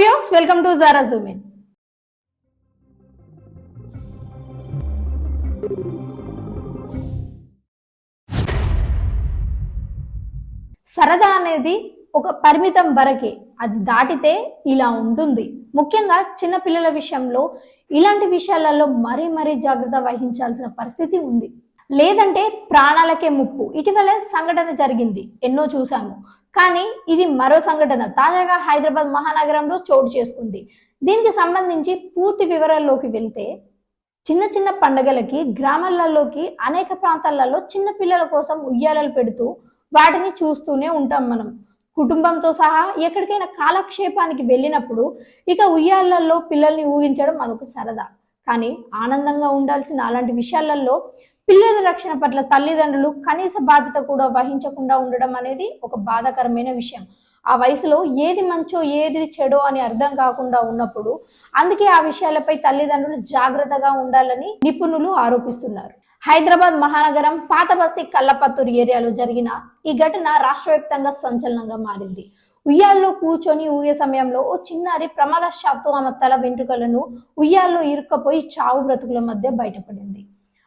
Views welcome to జారా జూమిన్ సరదా అనేది ఒక పరిమితం వరకే అది దాటితే ఇలా ఉంటుంది. ముఖ్యంగా చిన్నపిల్లల విషయంలో ఇలాంటి విషయాలలో మరీ మరీ జాగ్రత్త వహించాల్సిన పరిస్థితి ఉంది. లేదంటే ప్రాణాలకే ముప్పు. ఇటీవల సంఘటన జరిగింది. ఎన్నో చూసాము కానీ ఇది మరో సంఘటన. తాజాగా హైదరాబాద్ మహానగరంలో చోటు చేసుకుంది. దీనికి సంబంధించి పూర్తి వివరాల్లోకి వెళ్తే చిన్న చిన్న పండుగలకి గ్రామాలలోకి అనేక ప్రాంతాలలో చిన్న పిల్లల కోసం ఉయ్యాలలు పెడుతూ వాటిని చూస్తూనే ఉంటాం మనం. కుటుంబంతో సహా ఎక్కడికైనా కాలక్షేపానికి వెళ్ళినప్పుడు ఇక ఉయ్యాలల్లో పిల్లల్ని ఊగించడం అదొక సరదా. కానీ ఆనందంగా ఉండాల్సిన అలాంటి విషయాలలో పిల్లల రక్షణ పట్ల తల్లిదండ్రులు కనీస బాధ్యత కూడా వహించకుండా ఉండడం అనేది ఒక బాధాకరమైన విషయం. ఆ వయసులో ఏది మంచో ఏది చెడో అని అర్థం కాకుండా ఉన్నప్పుడు అందుకే ఆ విషయాలపై తల్లిదండ్రులు జాగ్రత్తగా ఉండాలని నిపుణులు ఆరోపిస్తున్నారు. హైదరాబాద్ మహానగరం పాతబస్తీ కల్లపత్తూరు ఏరియాలో జరిగిన ఈ ఘటన రాష్ట్ర వ్యాప్తంగా సంచలనంగా మారింది. ఉయ్యాల్లో కూర్చొని ఊగే సమయంలో ఓ చిన్నారి ప్రమాదశాత్తు ఆమె తల వెంట్రుకలను ఉయ్యాల్లో ఇరుక్కపోయి చావు బ్రతుకుల మధ్య బయటపడింది.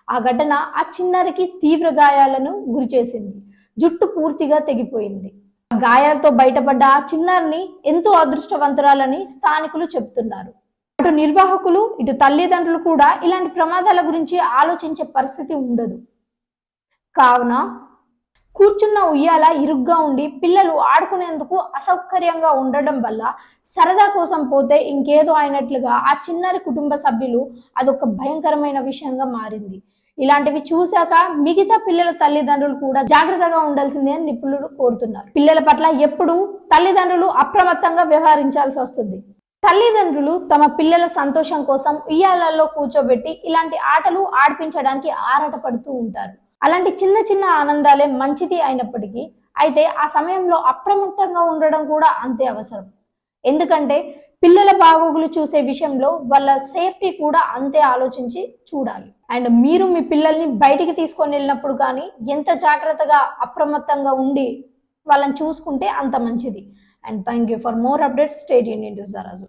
ఆ ఘటన ఆ చిన్నారికి తీవ్ర గాయాలను గురిచేసింది జుట్టు పూర్తిగా తెగిపోయింది. ఆ గాయాలతో బయటపడ్డ ఆ చిన్నారిని ఎంతో అదృష్టవంతురాలని స్థానికులు చెబుతున్నారు. అటు నిర్వాహకులు ఇటు తల్లిదండ్రులు కూడా ఇలాంటి ప్రమాదాల గురించి ఆలోచించే పరిస్థితి ఉండదు. కావున కూర్చున్న ఉయ్యాల ఇరుగ్గా ఉండి పిల్లలు ఆడుకునేందుకు అసౌకర్యంగా ఉండడం వల్ల సరదా కోసం పోతే ఇంకేదో అయినట్లుగా ఆ చిన్నారి కుటుంబ సభ్యులు అదొక భయంకరమైన విషయంగా మారింది. ఇలాంటివి చూశాక మిగతా పిల్లల తల్లిదండ్రులు కూడా జాగ్రత్తగా ఉండాల్సిందే అని నిపుణులు కోరుతున్నారు. పిల్లల పట్ల ఎప్పుడూ తల్లిదండ్రులు అప్రమత్తంగా వ్యవహరించాల్సి వస్తుంది. తల్లిదండ్రులు తమ పిల్లల సంతోషం కోసం ఉయ్యాలల్లో కూర్చోబెట్టి ఇలాంటి ఆటలు ఆడిపించడానికి ఆరాటపడుతూ ఉంటారు. అలాంటి చిన్న చిన్న ఆనందాలే మంచిది అయినప్పటికీ అయితే ఆ సమయంలో అప్రమత్తంగా ఉండడం కూడా అంతే అవసరం. ఎందుకంటే పిల్లల బాగోగులు చూసే విషయంలో వాళ్ళ సేఫ్టీ కూడా అంతే ఆలోచించి చూడాలి. అండ్ మీరు మీ పిల్లల్ని బయటికి తీసుకొని వెళ్ళినప్పుడు కానీ ఎంత జాగ్రత్తగా అప్రమత్తంగా ఉండి వాళ్ళని చూసుకుంటే అంత మంచిది. And thank you for more updates. State union to జరాజు